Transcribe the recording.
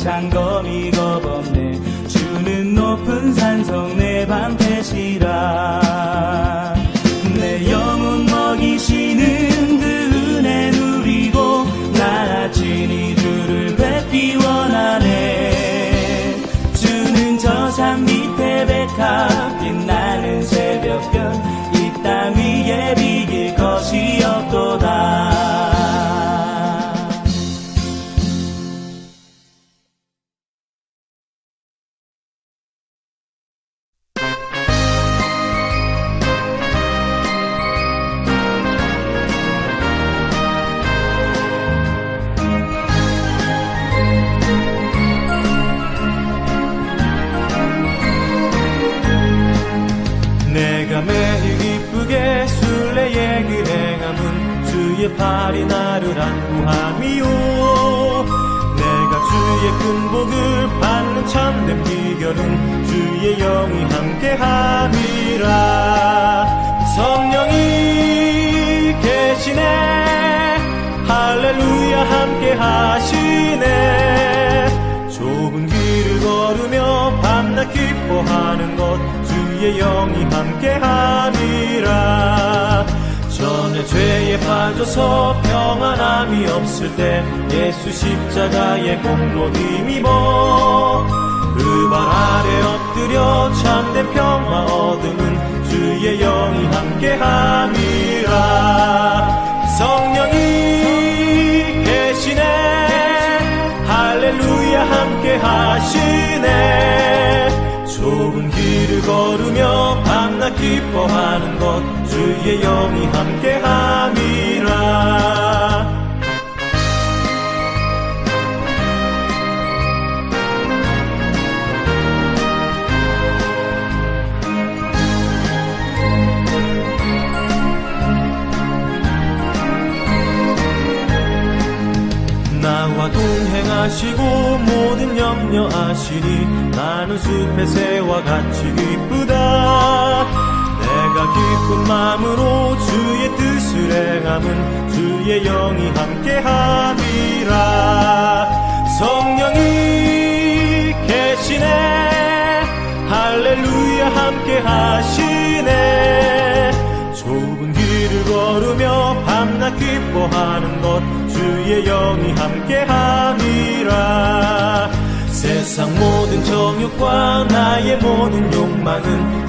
않고 장검이 겁없네. 주는 높은 산성 내 방패시라 주의 팔이 나를 안고함이요. 내가 주의 큰 복을 받는 참된 비결은 주의 영이 함께함이라. 성령이 계시네. 할렐루야 함께하시네. 좁은 길을 걸으며 밤낮 기뻐하는 것 주의 영이 함께함이라 전에 죄에 빠져서 평안함이 없을 때 예수 십자가의 공로 힘입어 그 발 아래 엎드려 참된 평화 얻음은 주의 영이 함께함이라. 성령이 계시네. 할렐루야 함께 하시 기뻐하는 것 주의 영이 함께 함이라. 나와 동행하시고 모든 염려 아시니 나는 숲의 새와 같이 기쁘다 내가 기쁜 마음으로 주의 뜻을 행함은 주의 영이 함께함이라. 성령이 계시네. 할렐루야 함께하시네. 좁은 길을 걸으며 밤낮 기뻐하는 것 주의 영이 함께함이라. 세상 모든 정욕과 나의 모든 욕망은